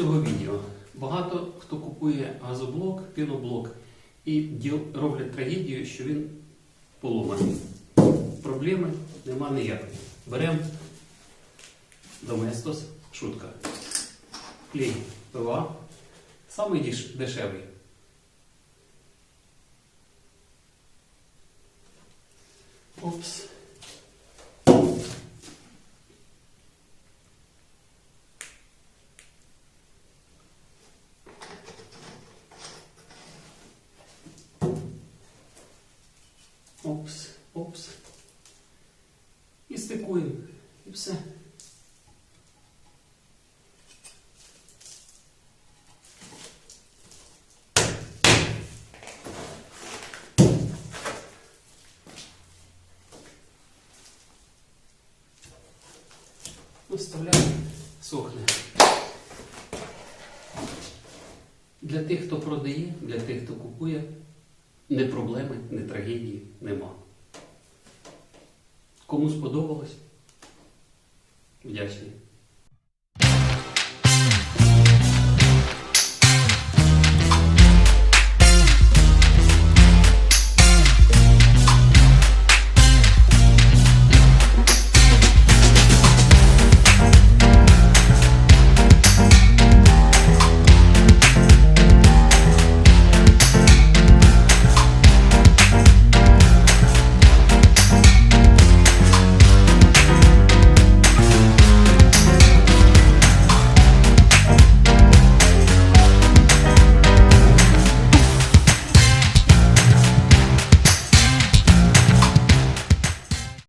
цього відео. Багато хто купує газоблок, піноблок і роблять трагедію, що він поломаний. Проблеми нема ніякої. Беремо Доместос, шутка. Клей ПВА, самий деш- дешевий. Опс. Опс, опс. І стикуємо. І все. Виставляємо, сохне. Для тих, хто продає, для тих, хто купує, не проблеми, не трагедії нема. Кому сподобалось? Вдячний.